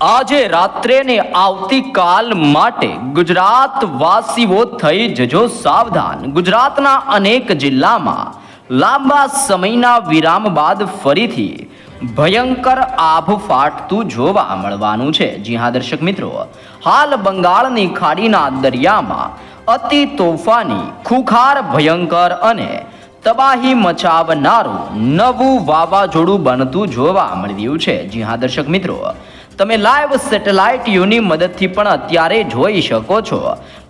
આજે રાત્રે ને આવતીકાલ માટે ગુજરાત વાસીઓ થઈ જજો સાવધાન. ગુજરાતના અનેક જિલ્લામાં લાંબા સમયના વિરામ બાદ ફરીથી ભયંકર આભ ફાટતું જોવા મળવાનું છે. જી હા, દર્શક મિત્રો, હાલ બંગાળની ખાડીના દરિયામાં અતિ તોફાની, ખુખાર, ભયંકર અને તબાહી મચાવનારું નવું વાવાઝોડું બનતું જોવા મળી રહ્યું છે. જી હા, દર્શક મિત્રો તમે લાઈવ સેટેલાઇટ યુની મદદથી પણ અત્યારે જોઈ શકો છો.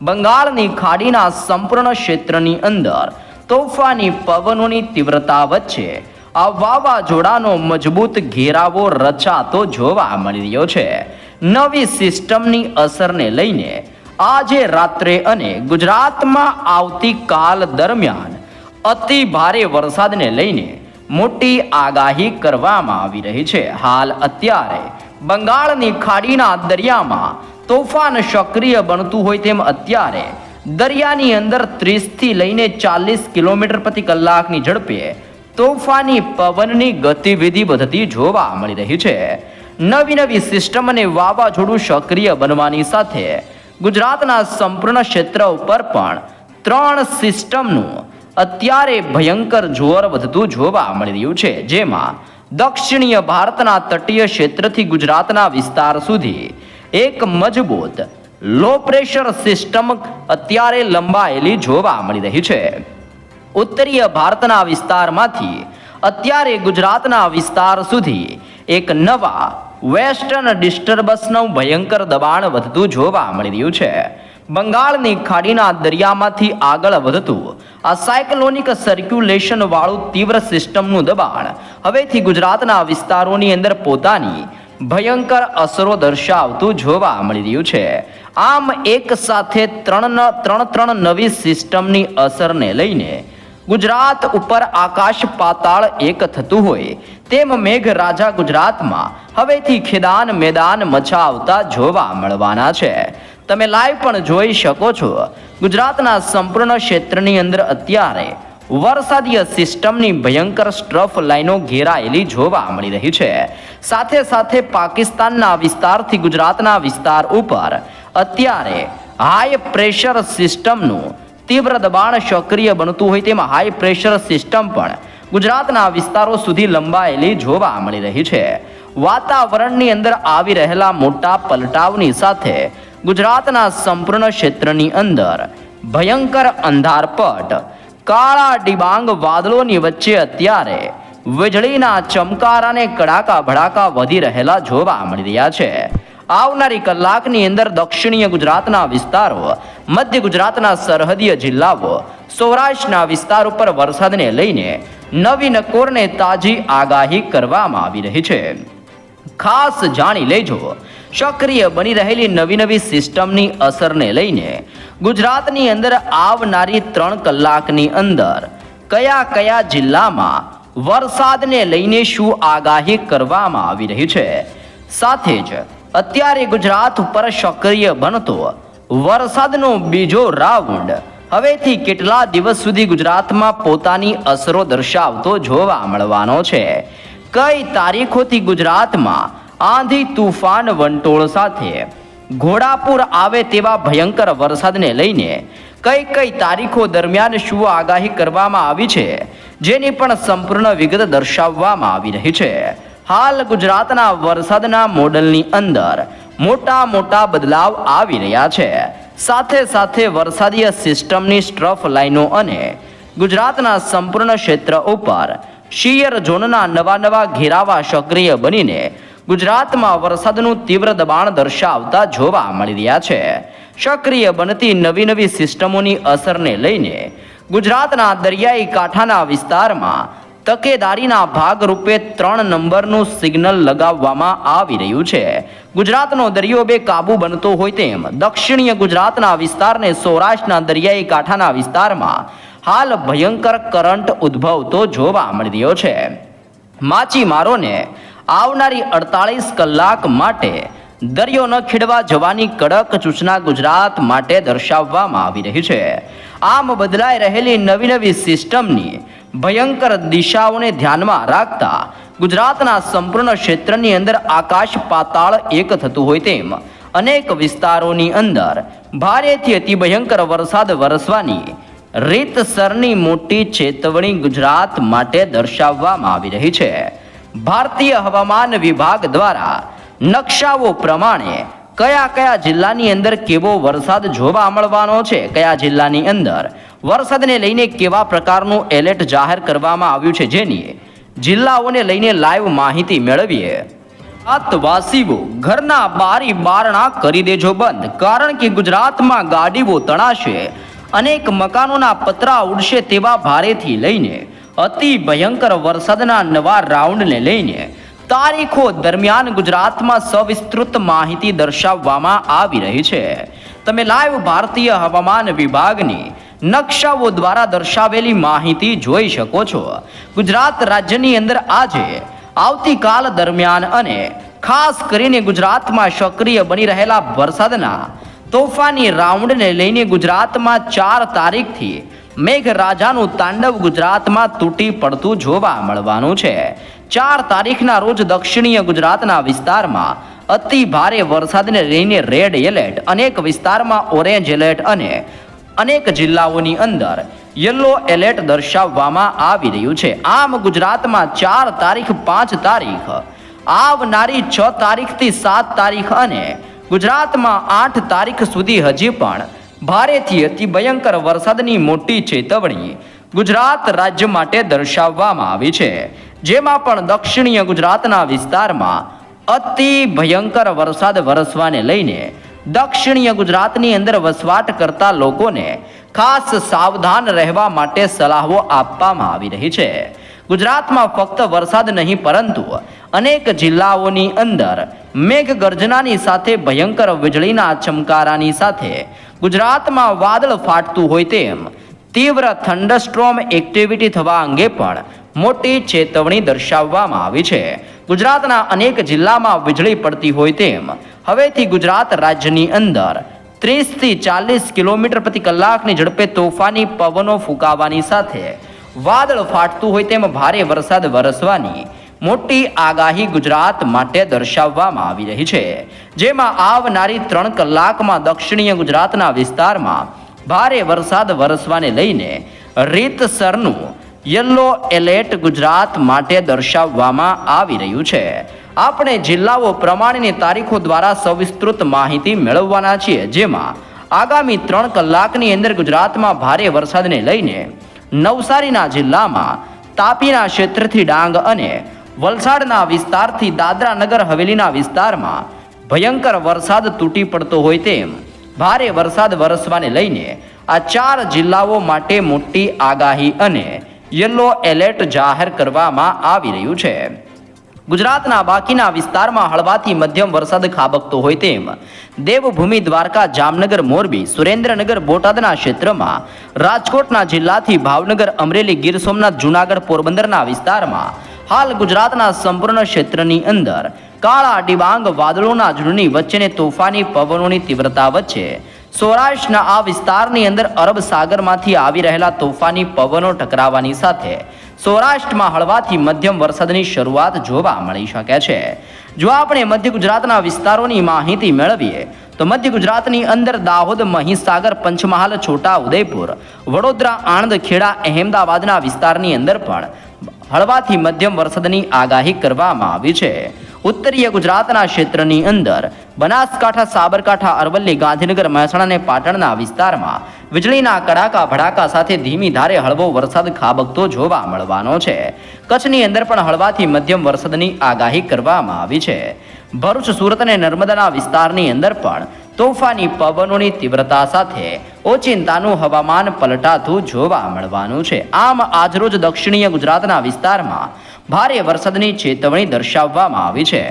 બંગાળની ખાડીના સંપૂર્ણ ક્ષેત્રની અંદર તોફાની પવનોની તીવ્રતા વચ્ચે આ વાવાઝોડાનો મજબૂત ઘેરાવો રચાતો જોવા મળી રહ્યો છે. નવી સિસ્ટમની અસરને લઈને આજે રાત્રે અને ગુજરાતમાં આવતીકાલ દરમિયાન અતિ ભારે વરસાદને લઈને મોટી આગાહી કરવામાં આવી રહી છે. હાલ અત્યારે બંગાળની ખાડીના દરિયામાં તોફાન સક્રિય બનતું હોય તેમ અત્યારે દરિયાની અંદર ત્રીસથી લઈને ચાલીસ કિલોમીટર પ્રતિ કલાકની ઝડપે તોફાની પવનની ગતિવિધિ વધતી જોવા મળી રહી છે. નવી નવી સિસ્ટમ અને વાવાઝોડું સક્રિય બનવાની સાથે ગુજરાતના સંપૂર્ણ ક્ષેત્ર ઉપર પણ ત્રણ સિસ્ટમનું અત્યારે ભયંકર જોર વધતું જોવા મળી રહ્યું છે, જેમાં દક્ષિણીય ભારતના તટીય ક્ષેત્રથી ગુજરાતના વિસ્તાર સુધી. એક મજબૂત લો પ્રેશર સિસ્ટમ અત્યારે લંબાયેલી જોવા મળી રહી છે. ઉત્તરીય ભારતના વિસ્તારમાંથી અત્યારે ગુજરાતના વિસ્તાર સુધી એક નવા વેસ્ટર્ન ડિસ્ટર્બન્સનું ભયંકર દબાણ વધતું જોવા મળી રહ્યું છે. બંગાળની ખાડીના દરિયામાંથી આગળ વધતું આ સાયક્લોનિક સર્ક્યુલેશન વાળું તીવ્ર સિસ્ટમનું દબાણ હવેથી ગુજરાતના વિસ્તારોની અંદર પોતાની ભયંકર અસરો દર્શાવતું જોવા મળી રહ્યું છે. આમ એક સાથે ત્રણ ત્રણ ત્રણ નવી સિસ્ટમની અસરને લઈને ગુજરાત ઉપર આકાશ પાતાળ એક થતું હોય તેમ મેઘ રાજા ગુજરાતમાં હવેથી ખેદાન મેદાન મચાવતા જોવા મળવાના છે. તમે લાઈવ પણ જોઈ શકો છો. ગુજરાતના સંપૂર્ણ ક્ષેત્રની અંદર અત્યારે વરસાદીય સિસ્ટમની ભયંકર સ્ટ્રફ લાઈનો ઘેરાયેલી જોવા મળી રહી છે. સાથે સાથે પાકિસ્તાનના વિસ્તારથી ગુજરાતના વિસ્તાર ઉપર અત્યારે હાઈ પ્રેશર સિસ્ટમનું તીવ્ર દબાણ સક્રિય બનતું હોય તેમાં હાઈ પ્રેશર સિસ્ટમ પણ ગુજરાતના વિસ્તારો સુધી લંબાયેલી જોવા મળી રહી છે. વાતાવરણની અંદર આવી રહેલા મોટા પલટાવની સાથે ગુજરાતના સંપૂર્ણ ક્ષેત્રની અંદર ભયંકર અંધારપટ, કાળા ડિબાંગ વાદળોની વચ્ચે અત્યારે વીજળીના ચમકારાને કડાકા ભડાકા વધી રહેલા જોવા મળી રહ્યા છે. આવનારી કલાકની અંદર દક્ષિણીય ગુજરાતના વિસ્તારો, મધ્ય ગુજરાતના સરહદીય જિલ્લાઓ, સૌરાષ્ટ્રના વિસ્તાર ઉપર વરસાદને લઈને નવી નકોરને તાજી આગાહી કરવામાં આવી રહી છે. ખાસ જાણી લેજો સક્રિય બની રહેલી નવી નવી સિસ્ટમની અસરને લઈને ગુજરાતની અંદર આવનારી ત્રણ કલાકની અંદર કયા કયા જિલ્લામાં વરસાદને લઈને શું આગાહી કરવામાં આવી રહી છે? સાથે જ અત્યારે ગુજરાત ઉપર સક્રિય બનતો વરસાદનો બીજો રાઉન્ડ હવેથી કેટલા દિવસ સુધી ગુજરાતમાં પોતાની અસરો દર્શાવતો જોવા મળવાનો છે? કઈ તારીખોથી ગુજરાતમાં આંધી તુફાન વંટોળ સાથે. ઘોડાપુર આવે તેવા ભયંકર વરસાદને લઈને કઈ કઈ તારીખો દરમિયાન શું આગાહી કરવામાં આવી છે, જેની પણ સંપૂર્ણ વિગત દર્શાવવામાં આવી રહી છે. હાલ ગુજરાતના વરસાદના મોડલની અંદર મોટા મોટા બદલાવ આવી રહ્યા છે. સાથે સાથે વરસાદીય સિસ્ટમની સ્ટ્રફ લાઇનો અને ગુજરાતના સંપૂર્ણ ક્ષેત્ર ઉપર શિયર ઝોનના નવા નવા ઘેરાવા સક્રિય બનીને ગુજરાતમાં વરસાદનું તીવ્ર દબાણ દર્શાવતા જોવા મળી રહ્યા છે. સક્રિય બનતી નવી નવી સિસ્ટમોની અસરને લઈને ગુજરાતના દરિયાઈ કાંઠાના વિસ્તારમાં તકેદારીના ભાગરૂપે ત્રણ નંબરનું સિગ્નલ લગાવવામાં આવી રહ્યું છે. ગુજરાતનો દરિયો બે કાબુ બનતો હોય તેમ દક્ષિણીય ગુજરાતના વિસ્તારને સૌરાષ્ટ્રના દરિયાઈ કાંઠાના વિસ્તારમાં હાલ ભયંકર કરંટ ઉદ્ભવતો જોવા મળી રહ્યો છે. માછીમારોને આવનારી અડતાળીસ કલાક માટે દરિયો ન ખેડવા જવાની કડક સૂચના ગુજરાત માટે દર્શાવવામાં આવી રહી છે. આમ બદલાઈ રહેલી નવી નવી સિસ્ટમની ભયંકર દિશાઓને ધ્યાનમાં રાખતા ગુજરાતના સંપૂર્ણ ક્ષેત્રની અંદર આકાશ પાતાળ એક થતું હોય તેમ અનેક વિસ્તારોની અંદર ભારેથી અતિ ભયંકર વરસાદ વરસવાની રીતસરની મોટી ચેતવણી ગુજરાત માટે દર્શાવવામાં આવી રહી છે. ભારતીય હવામાન વિભાગ દ્વારા નકશાઓ પ્રમાણે કયા કયા જિલ્લાની અંદર કેવો વરસાદ જોવા મળવાનો છે? કયા જિલ્લાની અંદર? વરસાદને લઈને કેવા પ્રકારનું એલર્ટ જાહેર કરવામાં આવ્યું છે? જેની જિલ્લાઓને લઈને લાઈવ માહિતી મેળવીએ. ગુજરાતવાસીઓ ઘરના બારી બારણા કરી દેજો બંધ, કારણ કે ગુજરાતમાં ગાડીઓ તણાશે, અનેક મકાનોના પતરા ઉડશે તેવા ભારેથી લઈને અતિ ભયંકર વરસાદના નવા રાઉન્ડને લઈને તારીખો દરમિયાન ગુજરાતમાં સવિસ્તૃત માહિતી દર્શાવવામાં આવી રહી છે. તમે લાઈવ ભારતીય હવામાન વિભાગની નકશાઓ દ્વારા દર્શાવેલી માહિતી જોઈ શકો છો. ગુજરાત રાજ્યની અંદર આજે, આવતીકાલ દરમિયાન અને ખાસ કરીને ગુજરાતમાં સક્રિય બની રહેલા વરસાદના તોફાની રાઉન્ડને લઈને ગુજરાતમાં ચાર તારીખથી મેઘરાજાનું તાંડવ ગુજરાતમાં તૂટી પડતું જોવા મળવાનું છે. ચાર તારીખના રોજ દક્ષિણીય ગુજરાતના વિસ્તારમાં અતિ ભારે વરસાદને લઈને રેડ એલર્ટ, અનેક વિસ્તારમાં ઓરેન્જ એલર્ટ અને અનેક જિલ્લાઓની અંદર યલો એલર્ટ દર્શાવવામાં આવી રહ્યું છે. આમ ગુજરાતમાં ચાર તારીખ, પાંચ તારીખ, આવનારી છ તારીખથી સાત તારીખ અને ગુજરાતમાં આઠ તારીખ સુધી હજી પણ ભારેથી અતિ ભયંકર વરસાદની મોટી ચેતવણી ગુજરાત રાજ્ય માટે દર્શાવવામાં આવી છે. જેમાં પણ દક્ષિણીય ગુજરાતના વિસ્તારમાં અતિ ભયંકર વરસાદ વરસવાને લઈને દક્ષિણીય ગુજરાતની અંદર વસવાટ કરતા લોકોને ખાસ સાવધાન રહેવા માટે સલાહો આપવામાં આવી રહી છે. ગુજરાતમાં ફક્ત વરસાદ નહીં, પરંતુ અનેક જિલ્લાઓની અંદર મેઘગર્જનાની સાથે, ભયંકર વીજળીના ચમકારાની સાથે ગુજરાતમાં વાદળ ફાટતું હોય તેમ તીવ્ર થંડરસ્ટ્રોમ એક્ટિવિટી થવા અંગે પણ મોટી ચેતવણી દર્શાવવામાં આવી છે. ગુજરાતના અનેક જિલ્લામાં વીજળી પડતી હોય તેમ હવેથી ગુજરાત રાજ્યની અંદર ત્રીસથી ચાલીસ કિલોમીટર પ્રતિ કલાકની ઝડપે તોફાની પવનો ફૂંકાવાની સાથે વાદળ ફાટતું હોય તેમ ભારે વરસાદ વરસવાની મોટી આગાહી ગુજરાત માટે દર્શાવવામાં આવી રહી છે. જેમાં આવનારી ત્રણ કલાકમાં દક્ષિણીય ગુજરાતના વિસ્તારમાં ભારે વરસાદ વરસવાને લઈને રીતસરનું યલો એલર્ટ ગુજરાત માટે દર્શાવવામાં આવી રહ્યું છે. આપણે જિલ્લાઓ પ્રમાણેની તારીખો દ્વારા સવિસ્તૃત માહિતી મેળવવાના છીએ, જેમાં આગામી ત્રણ કલાકની અંદર ગુજરાતમાં ભારે વરસાદને લઈને નવસારીના જિલ્લામાં તાપીના ક્ષેત્રથી ડાંગ અને વલસાડના વિસ્તારથી દાદરા નગર હવેલીના વિસ્તારમાં ભયંકર વરસાદ તૂટી પડતો હોય તેમ ભારે વરસાદ વરસવાને લઈને આ ચાર જિલ્લાઓ માટે મોટી આગાહી અને યલો એલર્ટ જાહેર કરવામાં આવી રહ્યું છે. ગુજરાતના બાકીના વિસ્તારમાં હળવાથી મધ્યમ વરસાદ ખાબકતો હોય તેમ દેવભૂમિ દ્વારકા, જામનગર, મોરબી, સુરેન્દ્રનગર, બોટાદના ક્ષેત્રમાં રાજકોટના જિલ્લાથી ભાવનગર, અમરેલી, ગીર સોમનાથ, જૂનાગઢ, પોરબંદરના વિસ્તારમાં હાલ ગુજરાતના સંપૂર્ણ ક્ષેત્રની અંદર કાળા ડિબાંગ વાદળોના ઝુંડની વચ્ચેને તોફાની પવનોની તીવ્રતા વચ્ચે સૌરાષ્ટ્રના આ વિસ્તારની અંદર અરબ સાગરમાંથી આવી રહેલા તોફાની પવનો ટકરાવાની સાથે સૌરાષ્ટ્રમાં હળવાથી મધ્યમ વરસાદની શરૂઆત જોવા મળી શકે છે. જો આપણે મધ્ય ગુજરાતના વિસ્તારોની માહિતી મેળવીએ, તો મધ્ય ગુજરાતની અંદર દાહોદ, મહીસાગર, પંચમહાલ, છોટા ઉદયપુર, વડોદરા, આણંદ, ખેડા, અહેમદાબાદના વિસ્તારની અંદર પણ હળવાથી મધ્યમ વરસાદની આગાહી કરવામાં આવી છે. ઉત્તરીય ગુજરાતના ક્ષેત્રની અંદર બનાસકાંઠા, સાબરકાંઠા, અરવલ્લી, ગાંધીનગર, મહેસાણા અને પાટણના વિસ્તારમાં વીજળીના કડાકા, ભડાકા સાથે ધીમી ધારે હળવો વરસાદ ખાબકતો જોવા મળવાનો છે. કચ્છની અંદર પણ હળવાથી મધ્યમ વરસાદની આગાહી કરવામાં આવી છે. ભરૂચ, સુરત અને નર્મદાના વિસ્તારની અંદર પણ તોફાની પવનોની તીવ્રતા સાથે ઓચિંતાનું હવામાન પલટાતું જોવા મળવાનું છે. આમ આજરોજ દક્ષિણીય ગુજરાતના વિસ્તારમાં ભારે વરસાદની ચેતવણી દર્શાવવામાં આવી છે.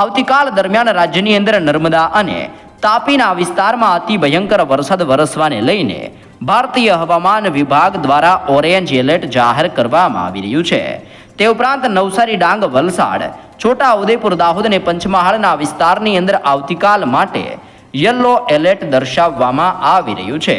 આવતીકાલ દરમિયાન રાજ્યની અંદર નર્મદા અને તાપીના વિસ્તારમાં અતિ ભયંકર વરસાદ વરસવાને લઈને ભારતીય હવામાન વિભાગ દ્વારા ઓરેન્જ એલર્ટ જાહેર કરવામાં આવી રહ્યું છે. તે ઉપરાંત નવસારી ડાંગ વલસાડ છોટા ઉદેપુર દાહોદ અને પંચમહાલના વિસ્તારની અંદર આવતીકાલ માટે યલો એલર્ટ દર્શાવવામાં આવી રહ્યું છે.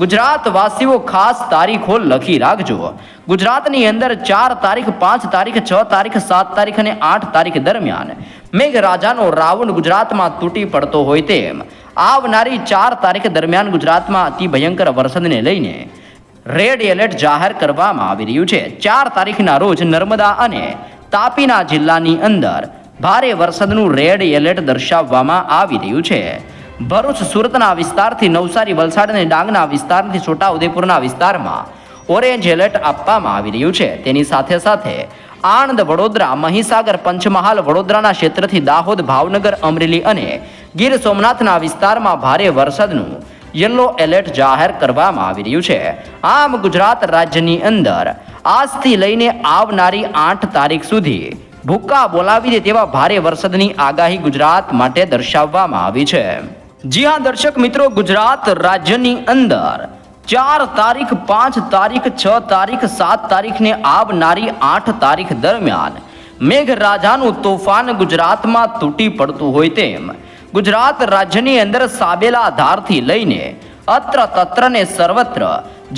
ગુજરાતવાસીઓ ખાસ તારીખો લખી રાખજો. ગુજરાતની અંદર ચાર તારીખ, પાંચ તારીખ, છ તારીખ, સાત તારીખ અને આઠ તારીખ દરમિયાન મેઘરાજાનો રાઉન્ડ ગુજરાતમાં તૂટી પડતો હોય તેમ આવનારી ચાર તારીખ દરમિયાન ગુજરાતમાં અતિ ભયંકર વરસાદને લઈને રેડ એલર્ટ જાહેર કરવામાં આવી રહ્યું છે. ચાર તારીખના રોજ નર્મદા અને તાપીના જિલ્લાની અંદર ભારે વરસાદનું રેડ એલર્ટ દર્શાવવામાં આવી રહ્યું છે. ભરૂચ સુરતના વિસ્તારથી નવસારી, વલસાડ અને ડાંગના વિસ્તારથી છોટાઉદેપુરના વિસ્તારમાં ઓરેન્જ એલર્ટ આપવામાં આવી રહ્યું છે. તેની સાથે સાથે આણંદ, વડોદરા, મહીસાગર, પંચમહાલ, વડોદરાના ક્ષેત્રથી દાહોદ, ભાવનગર, અમરેલી અને ગીર સોમનાથના વિસ્તારમાં ભારે વરસાદનું યલો એલર્ટ જાહેર કરવામાં આવી રહ્યું છે. આમ ગુજરાત રાજ્યની અંદર આજથી લઈને આવનારી આઠ તારીખ સુધી ભૂક્કા બોલાવી દે તેવા ભારે વરસાદની આગાહી ગુજરાત માટે દર્શાવવામાં આવી છે. જી હા, દર્શક મિત્રો, ગુજરાત રાજ્યની અંદર ચાર તારીખ, પાંચ તારીખ, છ તારીખ, સાત તારીખને આવનારી આઠ તારીખ દરમિયાન મેઘરાજાનું તોફાન ગુજરાતમાં તૂટી પડતું હોય તેમ ગુજરાત રાજ્યની અંદર સાબેલા ધારથી લઈને અત્ર તત્રને સર્વત્ર,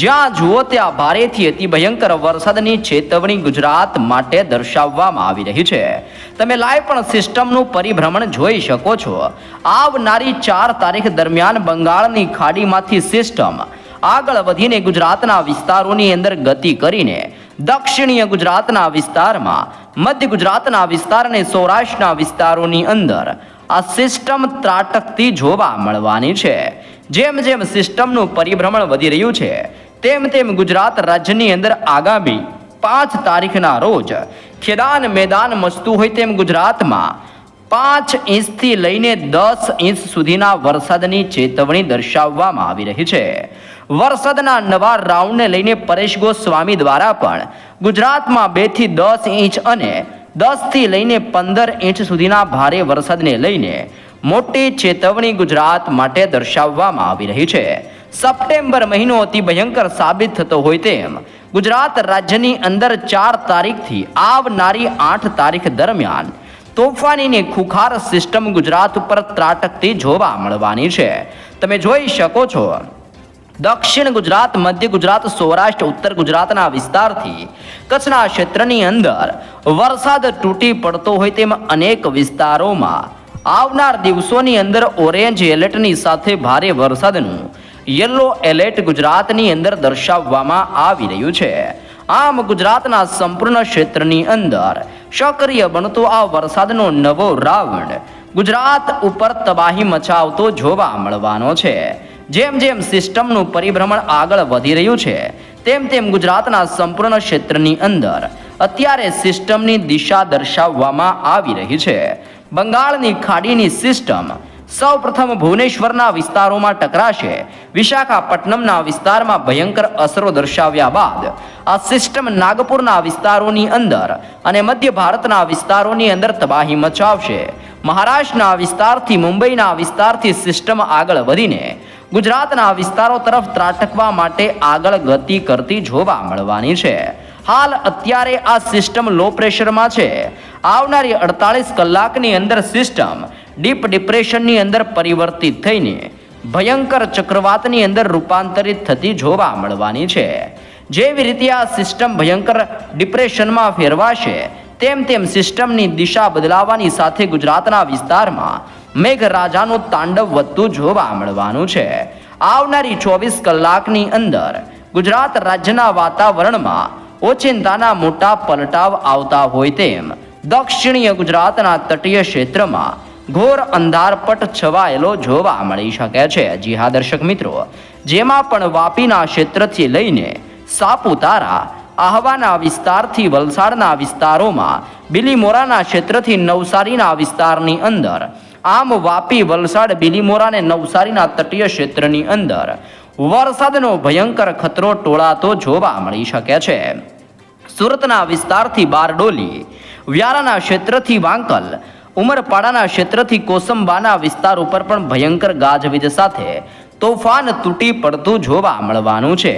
જ્યાં જુઓ ત્યાં ભારેથી અતિ ભયંકર વરસાદની ચેતવણી ગુજરાત માટે દર્શાવવામાં આવી રહી છે. તમે લાઈવ પણ સિસ્ટમનું પરિભ્રમણ જોઈ શકો છો. આવનારી ચાર તારીખ દરમિયાન બંગાળની ખાડીમાંથી સિસ્ટમ. આગળ વધીને ગુજરાતના વિસ્તારોની અંદર ગતિ કરીને દક્ષિણીય ગુજરાતના વિસ્તારમાં, મધ્ય ગુજરાતના વિસ્તાર અને સૌરાષ્ટ્રના વિસ્તારોની અંદર આ સિસ્ટમ ત્રાટકતી જોવા મળવાની છે. જેમ જેમ સિસ્ટમનું પરિભ્રમણ વધી રહ્યું છે, તેમ તેમ ગુજરાત રાજ્યની અંદર આગામી પાંચ તારીખના રોજ ખેદાન મેદાન મચતું હોય તેમ ગુજરાતમાં પાંચ ઇંચથી લઈને દસ ઇંચ સુધીના વરસાદની ચેતવણી દર્શાવવામાં આવી રહી છે. વરસાદના નવા રાઉન્ડને લઈને પરેશ ગોસ્વામી દ્વારા પણ ગુજરાતમાં બેથી દસ ઇંચ અને દસથી લઈને પંદર ઇંચ સુધીના ભારે વરસાદને લઈને મોટી ચેતવણી ગુજરાત માટે દર્શાવવામાં આવી રહી છે. સપ્ટેમ્બર મહિનો અતિ ભયંકર સાબિત થતો હોય તેમ ગુજરાત રાજ્યની અંદર ચાર તારીખથી આવનારી આઠ તારીખ દરમિયાન તોફાનીની ખુખાર સિસ્ટમ ગુજરાત ઉપર ત્રાટકતી જોવા મળવાની છે. તમે જોઈ શકો છો. દક્ષિણ ગુજરાત, મધ્ય ગુજરાત, સૌરાષ્ટ્ર, ઉત્તર ગુજરાતના વિસ્તારથી કચ્છના ક્ષેત્રની અંદર વરસાદ તૂટી પડતો હોય તેમ અનેક વિસ્તારોમાં આવનાર દિવસોની અંદર ઓરેન્જ એલર્ટની સાથે ભારે વરસાદનું યલો એલર્ટ ગુજરાતની અંદર દર્શાવવામાં આવી રહ્યું છે. આમ ગુજરાતના સંપૂર્ણ ક્ષેત્રની અંદર સક્રિય બનતો આ વરસાદનો નવો રાઉન્ડ ગુજરાત ઉપર તબાહી મચાવતો જોવા મળવાનો છે. જેમ જેમ સિસ્ટમનું પરિભ્રમણ આગળ વધી રહ્યું છે, તેમ તેમ ગુજરાતના સંપૂર્ણ ક્ષેત્રની અંદર અત્યારે સિસ્ટમની દિશા દર્શાવવામાં આવી રહી છે. બંગાળની ખાડીની સિસ્ટમ સૌ પ્રથમ ભુવનેશ્વરના વિસ્તારોમાં ટકરાશે. વિશાખાપટ્ટનમના વિસ્તારમાં ભયંકર અસરો દર્શાવ્યા બાદ આ સિસ્ટમ નાગપુરના વિસ્તારોની અંદર અને મધ્ય ભારતના વિસ્તારોની અંદર તબાહી મચાવશે. મહારાષ્ટ્રના વિસ્તારથી મુંબઈના વિસ્તારથી સિસ્ટમ આગળ વધીને ગુજરાતના વિસ્તારો તરફ ત્રાટકવા માટે આગળ ગતિ કરતી જોવા મળવાની છે. હાલ અત્યારે આ સિસ્ટમ લો પ્રેશરમાં છે. આવનારી અડતાલીસ કલાકની અંદર સિસ્ટમ ડીપ ડિપ્રેશનની અંદર પરિવર્તિત થઈને ભયંકર ચક્રવાતની અંદર રૂપાંતરિત થતી જોવા મળવાની છે. જેવી રીતે આ સિસ્ટમ ભયંકર ડિપ્રેશનમાં ફેરવાશે, તેમ તેમ સિસ્ટમની દિશા બદલાવાની સાથે ગુજરાતના વિસ્તારમાં મેઘરાજાનું તાંડવ વધતું જોવા મળવાનું છે. આવનારી ચોવીસ કલાકની અંદર ગુજરાત રાજ્યના વાતાવરણમાં ઓચિંતાના મોટા પલટાવ આવતા હોય તેમ દક્ષિણીય ગુજરાતના તટીય ક્ષેત્રમાં ઘોર અંધારપટ છવાયેલો જોવા મળી શકે છે. જી હા, દર્શક મિત્રો, જેમાં પણ વાપીના ક્ષેત્રથી લઈને સાપુતારા, આહવાના વિસ્તારથી વલસાડના વિસ્તારોમાં, બિલીમોરાના ક્ષેત્રથી નવસારીના વિસ્તારની અંદર, આમ વાપી વલસાડ બિલીમોરા અને નવસારીના તટીય ક્ષેત્રની અંદર વરસાદનો ભયંકર ખતરો ટોળાતો જોવા મળી શકે છે. સુરતના વિસ્તારથી બારડોલી, વ્યારાના ક્ષેત્રથી વાંકલ, ઉમરપાડાના ક્ષેત્રથી કોસંબાના વિસ્તાર ઉપર પણ ભયંકર ગાજવીજ સાથે તોફાન તૂટી પડતું જોવા મળવાનું છે.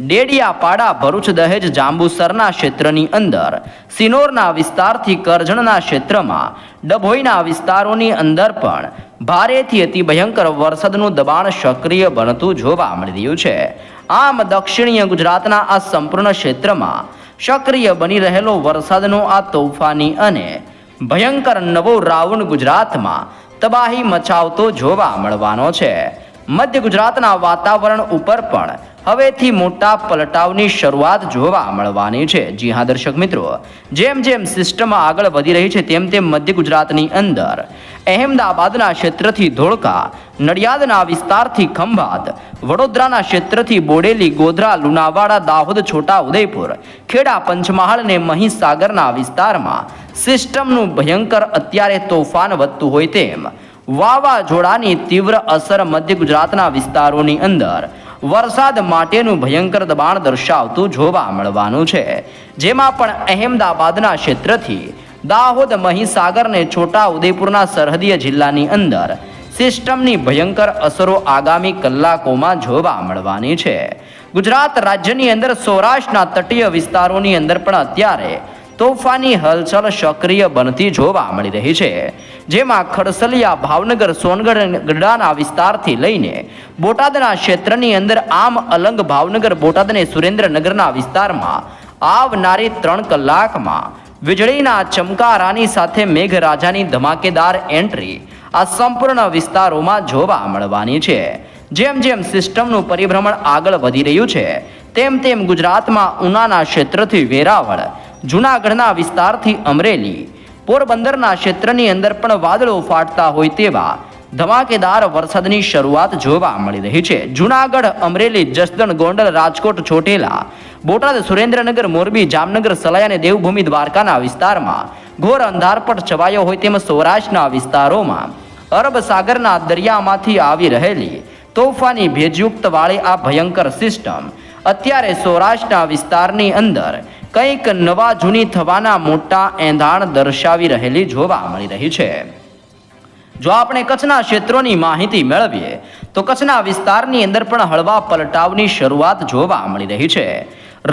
ડેડિયાપાડા, ભરૂચ દહેજ, જાંબુસરના ક્ષેત્રની અંદર, સિનોરના વિસ્તારથી કરજણના ક્ષેત્રમાં, ડભોઈના વિસ્તારોની અંદર પણ ભારેથી અતિ ભયંકર વરસાદનું દબાણ સક્રિય બનતું જોવા મળી રહ્યું છે. આમ દક્ષિણીય ગુજરાતના આ સંપૂર્ણ ક્ષેત્રમાં સક્રિય બની રહેલો વરસાદનો આ તોફાની અને ભયંકર નવો રાઉન્ડ ગુજરાતમાં તબાહી મચાવતો જોવા મળવાનો છે. મધ્ય ગુજરાતના વાતાવરણ ઉપર પણ હવેથી મોટા પલટાવની શરૂઆત જોવા મળવાની છે. જી હા, દર્શક મિત્રો. જેમ જેમ સિસ્ટમ આગળ વધી રહી છે, તેમ તેમ મધ્ય ગુજરાતની અંદર અહેમદાબાદના ક્ષેત્રથી ધોળકા, નડિયાદના વિસ્તારથી ખંભાત, વડોદરાના ક્ષેત્રથી બોડેલી, ગોધરા, લુણાવાડા, દાહોદ, છોટા ઉદયપુર, ખેડા, પંચમહાલ અને મહીસાગરના વિસ્તારમાં સિસ્ટમનું ભયંકર અત્યારે તોફાન વધતું હોય તેમ વાવાઝોડાની તીવ્ર અસર મધ્ય ગુજરાતના વિસ્તારોની અંદર વરસાદ માટેનું ભયંકર દબાણ દર્શાવતું જોવા મળવાનું છે. જેમાં પણ અહેમદાબાદના ક્ષેત્રથી દાહોદ મહીસાગરને છોટા ઉદેપુરના સરહદીય જિલ્લાની અંદર સિસ્ટમની ભયંકર અસરો આગામી કલાકોમાં જોવા મળવાની છે. ગુજરાત રાજ્યની અંદર સૌરાષ્ટ્રના તટીય વિસ્તારોની અંદર પણ અત્યારે તોફાની હલચલ સક્રિય બનતી જોવા મળી રહી છે. જેમાં ખડસલિયા, ભાવનગર, સોનગઢ ગઢડાના વિસ્તારથી લઈને બોટાદના ક્ષેત્રની અંદર આમ અલંગ ભાવનગર, બોટાદ અને સુરેન્દ્રનગરના વિસ્તારમાં આવનારી ત્રણ કલાકમાં વીજળીના ચમકારાની સાથે મેઘરાજાની ધમાકેદાર એન્ટ્રી આ સંપૂર્ણ વિસ્તારોમાં જોવા મળવાની છે. જેમ જેમ સિસ્ટમનું પરિભ્રમણ આગળ વધી રહ્યું છે, તેમ તેમ ગુજરાતમાં ઉનાના ક્ષેત્રથી વેરાવળ જૂનાગઢના વિસ્તારથી અમરેલી. પોરબંદરના ક્ષેત્રની અંદર પણ વાદળો ફાટતા હોય તેવા ધમાકેદાર વરસાદની શરૂઆત જોવા મળી રહી છે. જૂનાગઢ, અમરેલી, જસદણ, ગોંડલ, રાજકોટ છોટેલા બોટાદ, સુરેન્દ્રનગર, મોરબી, જામનગર સલાયા અને દેવભૂમિ દ્વારકાના વિસ્તારમાં ઘોર અંધારપટ છવાયો હોય તેમ સૌરાષ્ટ્રના વિસ્તારોમાં અરબ સાગરના દરિયામાંથી આવી રહેલી તોફાની ભેજયુક્ત વાળી આ ભયંકર સિસ્ટમ અત્યારે સૌરાષ્ટ્રના વિસ્તારની અંદર કંઈક નવા જૂની થવાના મોટા એંધાણ દર્શાવી રહેલી જોવા મળી રહી છે. જો આપણે કચ્છના ક્ષેત્રોની માહિતી મેળવીએ, તો કચ્છના વિસ્તારની અંદર પણ હળવા પલટાવની શરૂઆત જોવા મળી રહી છે.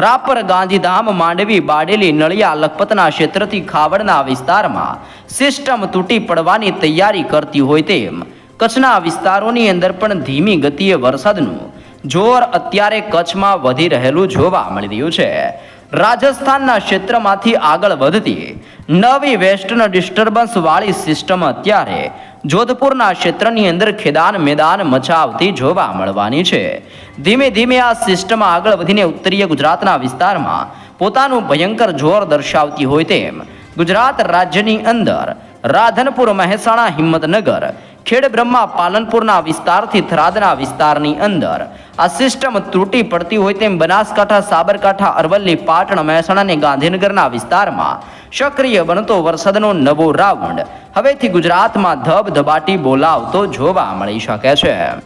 રાપર, ગાંધીધામ, માંડવી, બાડેલી, નળિયા, લખપતના ક્ષેત્રથી ખાવડના વિસ્તારમાં સિસ્ટમ તૂટી પડવાની તૈયારી કરતી હોય તેમ, કચ્છના વિસ્તારોની અંદર પણ ધીમી ગતિએ વરસાદનું જોર અત્યારે કચ્છમાં વધી રહેલું જોવા મળી રહ્યું છે. રાજસ્થાનના ક્ષેત્રમાંથી આગળ વધતી નવી વેસ્ટર્ન ડિસ્ટર્બન્સ વાળી સિસ્ટમ અત્યારે જોધપુરના ક્ષેત્રની અંદર ખેદાન મેદાન મચાવતી જોવા મળવાની છે. ધીમે ધીમે આ સિસ્ટમ આગળ વધીને ઉત્તરીય ગુજરાતના વિસ્તારમાં પોતાનું ભયંકર જોર દર્શાવતી હોય તેમ ગુજરાત રાજ્યની અંદર રાધનપુર મહેસાણા હિંમતનગર ખેડબ્રહ્મા પાલનપુરના વિસ્તારથી થરાદના વિસ્તારની અંદર. આ સિસ્ટમ તૂટી પડતી હોય તેમ બનાસકાંઠા, સાબરકાંઠા, અરવલ્લી, પાટણ, મહેસાણા અને ગાંધીનગરના વિસ્તારમાં સક્રિય બનતો વરસાદનો નવો રાઉન્ડ હવેથી ગુજરાતમાં ધબધબાટી બોલાવતો જોવા મળી શકે છે.